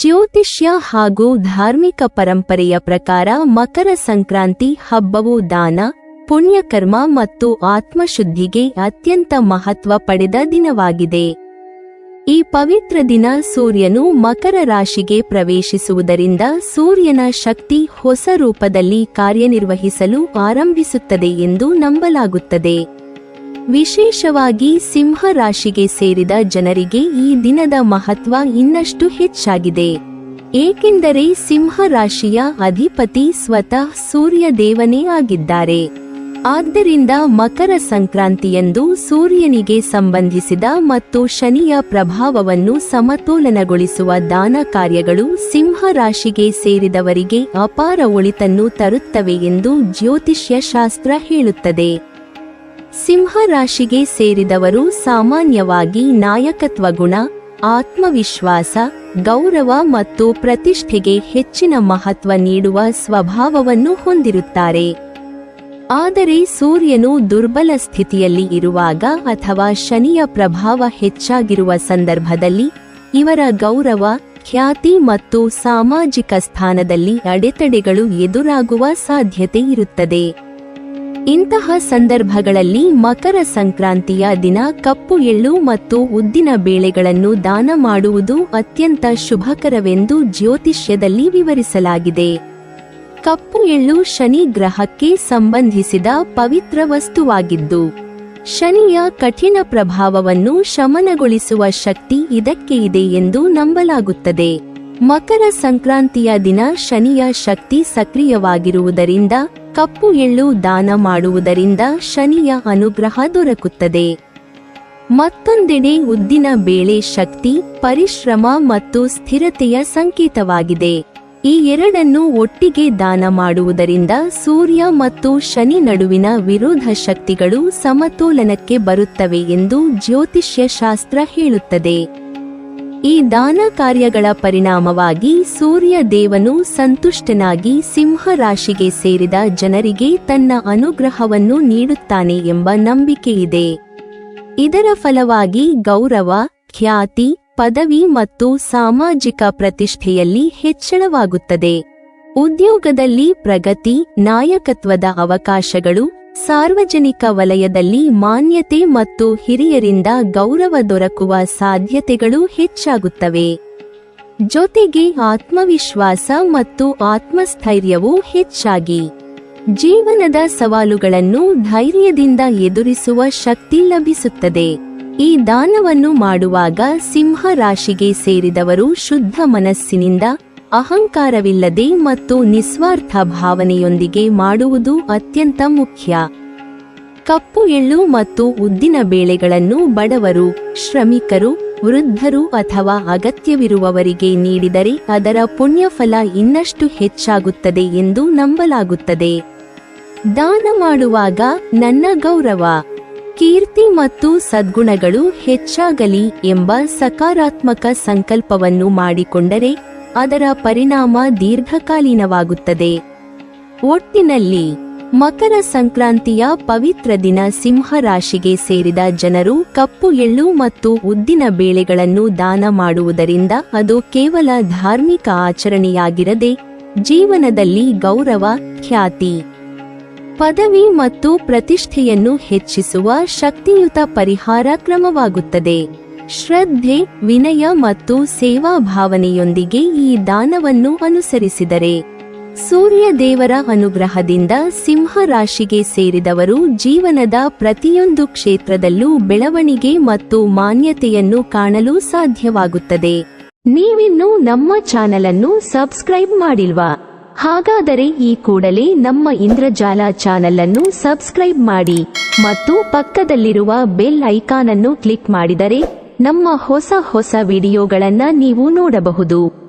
ಜ್ಯೋತಿಷ್ಯ ಹಾಗೂ ಧಾರ್ಮಿಕ ಪರಂಪರೆಯ ಪ್ರಕಾರ ಮಕರ ಸಂಕ್ರಾಂತಿ ಹಬ್ಬವು ದಾನ, ಪುಣ್ಯಕರ್ಮ ಮತ್ತು ಆತ್ಮಶುದ್ಧಿಗೆ ಅತ್ಯಂತ ಮಹತ್ವ ಪಡೆದ ದಿನವಾಗಿದೆ. ಈ ಪವಿತ್ರ ದಿನ ಸೂರ್ಯನು ಮಕರ ರಾಶಿಗೆ ಪ್ರವೇಶಿಸುವುದರಿಂದ ಸೂರ್ಯನ ಶಕ್ತಿ ಹೊಸ ರೂಪದಲ್ಲಿ ಕಾರ್ಯನಿರ್ವಹಿಸಲು ಆರಂಭಿಸುತ್ತದೆ ಎಂದು ನಂಬಲಾಗುತ್ತದೆ. ವಿಶೇಷವಾಗಿ ಸಿಂಹ ರಾಶಿಗೆ ಸೇರಿದ ಜನರಿಗೆ ಈ ದಿನದ ಮಹತ್ವ ಇನ್ನಷ್ಟು ಹೆಚ್ಚಾಗಿದೆ. ಏಕೆಂದರೆ ಸಿಂಹ ರಾಶಿಯ ಅಧಿಪತಿ ಸ್ವತಃ ಸೂರ್ಯ ದೇವನೇ ಆಗಿದ್ದಾರೆ. ಆದ್ದರಿಂದ ಮಕರ ಸಂಕ್ರಾಂತಿಯಂದು ಸೂರ್ಯನಿಗೆ ಸಂಬಂಧಿಸಿದ ಮತ್ತು ಶನಿಯ ಪ್ರಭಾವವನ್ನು ಸಮತೋಲನಗೊಳಿಸುವ ದಾನ ಕಾರ್ಯಗಳು ಸಿಂಹ ರಾಶಿಗೆ ಸೇರಿದವರಿಗೆ ಅಪಾರ ಒಳಿತನ್ನು ತರುತ್ತವೆ ಎಂದು ಜ್ಯೋತಿಷ್ಯ ಶಾಸ್ತ್ರ ಹೇಳುತ್ತದೆ. ಸಿಂಹ ರಾಶಿಗೆ ಸೇರಿದವರು ಸಾಮಾನ್ಯವಾಗಿ ನಾಯಕತ್ವ ಗುಣ, ಆತ್ಮವಿಶ್ವಾಸ, ಗೌರವ ಮತ್ತು ಪ್ರತಿಷ್ಠೆಗೆ ಹೆಚ್ಚಿನ ಮಹತ್ವ ನೀಡುವ ಸ್ವಭಾವವನ್ನು ಹೊಂದಿರುತ್ತಾರೆ. ಆದರೆ ಸೂರ್ಯನು ದುರ್ಬಲ ಸ್ಥಿತಿಯಲ್ಲಿ ಇರುವಾಗ ಅಥವಾ ಶನಿಯ ಪ್ರಭಾವ ಹೆಚ್ಚಾಗಿರುವ ಸಂದರ್ಭದಲ್ಲಿ ಇವರ ಗೌರವ, ಖ್ಯಾತಿ ಮತ್ತು ಸಾಮಾಜಿಕ ಸ್ಥಾನದಲ್ಲಿ ಅಡೆತಡೆಗಳು ಎದುರಾಗುವ ಸಾಧ್ಯತೆ ಇರುತ್ತದೆ. ಇಂತಹ ಸಂದರ್ಭಗಳಲ್ಲಿ ಮಕರ ಸಂಕ್ರಾಂತಿಯ ದಿನ ಕಪ್ಪು ಎಳ್ಳು ಮತ್ತು ಉದ್ದಿನ ಬೇಳೆಗಳನ್ನು ದಾನ ಮಾಡುವುದು ಅತ್ಯಂತ ಶುಭಕರವೆಂದು ಜ್ಯೋತಿಷ್ಯದಲ್ಲಿ ವಿವರಿಸಲಾಗಿದೆ. ಕಪ್ಪು ಎಳ್ಳು ಶನಿ ಗ್ರಹಕ್ಕೆ ಸಂಬಂಧಿಸಿದ ಪವಿತ್ರ ವಸ್ತುವಾಗಿದ್ದು, ಶನಿಯ ಕಠಿಣ ಪ್ರಭಾವವನ್ನು ಶಮನಗೊಳಿಸುವ ಶಕ್ತಿ ಇದಕ್ಕೆ ಇದೆ ಎಂದು ನಂಬಲಾಗುತ್ತದೆ. ಮಕರ ಸಂಕ್ರಾಂತಿಯ ದಿನ ಶನಿಯ ಶಕ್ತಿ ಸಕ್ರಿಯವಾಗಿರುವುದರಿಂದ ಕಪ್ಪು ಎಳ್ಳು ದಾನ ಮಾಡುವುದರಿಂದ ಶನಿಯ ಅನುಗ್ರಹ ದೊರಕುತ್ತದೆ. ಮತ್ತೊಂದೆಡೆ ಉದ್ದಿನ ಬೇಳೆ ಶಕ್ತಿ, ಪರಿಶ್ರಮ ಮತ್ತು ಸ್ಥಿರತೆಯ ಸಂಕೇತವಾಗಿದೆ. ಈ ಎರಡನ್ನು ಒಟ್ಟಿಗೆ ದಾನ ಮಾಡುವುದರಿಂದ ಸೂರ್ಯ ಮತ್ತು ಶನಿ ನಡುವಿನ ವಿರೋಧ ಶಕ್ತಿಗಳು ಸಮತೋಲನಕ್ಕೆ ಬರುತ್ತವೆ ಎಂದು ಜ್ಯೋತಿಷ್ಯ ಶಾಸ್ತ್ರ ಹೇಳುತ್ತದೆ. ಈ ದಾನ ಕಾರ್ಯಗಳ ಪರಿಣಾಮವಾಗಿ ಸೂರ್ಯ ದೇವನು ಸಂತುಷ್ಟನಾಗಿ ಸಿಂಹ ರಾಶಿಗೆ ಸೇರಿದ ಜನರಿಗೆ ತನ್ನ ಅನುಗ್ರಹವನ್ನು ನೀಡುತ್ತಾನೆ ಎಂಬ ನಂಬಿಕೆಯಿದೆ. ಇದರ ಫಲವಾಗಿ ಗೌರವ, ಖ್ಯಾತಿ, ಪದವಿ ಮತ್ತು ಸಾಮಾಜಿಕ ಪ್ರತಿಷ್ಠೆಯಲ್ಲಿ ಹೆಚ್ಚಳವಾಗುತ್ತದೆ. ಉದ್ಯೋಗದಲ್ಲಿ ಪ್ರಗತಿ, ನಾಯಕತ್ವದ ಅವಕಾಶಗಳು, ಸಾರ್ವಜನಿಕ ವಲಯದಲ್ಲಿ ಮಾನ್ಯತೆ ಮತ್ತು ಹಿರಿಯರಿಂದ ಗೌರವ ದೊರಕುವ ಸಾಧ್ಯತೆಗಳು ಹೆಚ್ಚಾಗುತ್ತವೆ. ಜೊತೆಗೆ ಆತ್ಮವಿಶ್ವಾಸ ಮತ್ತು ಆತ್ಮಸ್ಥೈರ್ಯವೂ ಹೆಚ್ಚಾಗಿ ಜೀವನದ ಸವಾಲುಗಳನ್ನು ಧೈರ್ಯದಿಂದ ಎದುರಿಸುವ ಶಕ್ತಿ ಲಭಿಸುತ್ತದೆ. ಈ ದಾನವನ್ನು ಮಾಡುವಾಗ ಸಿಂಹ ರಾಶಿಗೆ ಸೇರಿದವರು ಶುದ್ಧ ಮನಸ್ಸಿನಿಂದ ಅಹಂಕಾರವಿಲ್ಲದೆ ಮತ್ತು ನಿಸ್ವಾರ್ಥ ಭಾವನೆಯೊಂದಿಗೆ ಮಾಡುವುದು ಅತ್ಯಂತ ಮುಖ್ಯ. ಕಪ್ಪು ಎಳ್ಳು ಮತ್ತು ಉದ್ದಿನ ಬೇಳೆಗಳನ್ನು ಬಡವರು, ಶ್ರಮಿಕರು, ವೃದ್ಧರು ಅಥವಾ ಅಗತ್ಯವಿರುವವರಿಗೆ ನೀಡಿದರೆ ಅದರ ಪುಣ್ಯಫಲ ಇನ್ನಷ್ಟು ಹೆಚ್ಚಾಗುತ್ತದೆ ಎಂದು ನಂಬಲಾಗುತ್ತದೆ. ದಾನ ಮಾಡುವಾಗ ನನ್ನ ಗೌರವ, ಕೀರ್ತಿ ಮತ್ತು ಸದ್ಗುಣಗಳು ಹೆಚ್ಚಾಗಲಿ ಎಂಬ ಸಕಾರಾತ್ಮಕ ಸಂಕಲ್ಪವನ್ನು ಮಾಡಿಕೊಂಡರೆ ಅದರ ಪರಿಣಾಮ ದೀರ್ಘಕಾಲೀನವಾಗುತ್ತದೆ. ಒಟ್ಟಿನಲ್ಲಿ ಮಕರ ಸಂಕ್ರಾಂತಿಯ ಪವಿತ್ರ ದಿನ ಸಿಂಹ ರಾಶಿಗೆ ಸೇರಿದ ಜನರು ಕಪ್ಪು ಎಳ್ಳು ಮತ್ತು ಉದ್ದಿನ ಬೇಳೆಗಳನ್ನು ದಾನ ಮಾಡುವುದರಿಂದ ಅದು ಕೇವಲ ಧಾರ್ಮಿಕ ಆಚರಣೆಯಾಗಿರದೆ ಜೀವನದಲ್ಲಿ ಗೌರವ, ಖ್ಯಾತಿ, ಪದವಿ ಮತ್ತು ಪ್ರತಿಷ್ಠೆಯನ್ನು ಹೆಚ್ಚಿಸುವ ಶಕ್ತಿಯುತ ಪರಿಹಾರ ಕ್ರಮವಾಗುತ್ತದೆ. ಶ್ರದ್ಧೆ, ವಿನಯ ಮತ್ತು ಸೇವಾ ಭಾವನೆಯೊಂದಿಗೆ ಈ ದಾನವನ್ನು ಅನುಸರಿಸಿದರೆ ಸೂರ್ಯ ದೇವರ ಅನುಗ್ರಹದಿಂದ ಸಿಂಹ ರಾಶಿಗೆ ಸೇರಿದವರು ಜೀವನದ ಪ್ರತಿಯೊಂದು ಕ್ಷೇತ್ರದಲ್ಲೂ ಬೆಳವಣಿಗೆ ಮತ್ತು ಮಾನ್ಯತೆಯನ್ನು ಕಾಣಲು ಸಾಧ್ಯವಾಗುತ್ತದೆ. ನೀವಿನ್ನೂ ನಮ್ಮ ಚಾನಲ್ ಅನ್ನು ಸಬ್ಸ್ಕ್ರೈಬ್ ಮಾಡಿಲ್ವಾ? ಹಾಗಾದರೆ ಈ ಕೂಡಲೇ ನಮ್ಮ ಇಂದ್ರಜಾಲ ಚಾನಲ್ ಅನ್ನು ಸಬ್ಸ್ಕ್ರೈಬ್ ಮಾಡಿ ಮತ್ತು ಪಕ್ಕದಲ್ಲಿರುವ ಬೆಲ್ ಐಕಾನ್ ಅನ್ನು ಕ್ಲಿಕ್ ಮಾಡಿದರೆ ನಮ್ಮ ಹೊಸ ಹೊಸ ವಿಡಿಯೋಗಳನ್ನು ನೀವು ನೋಡಬಹುದು.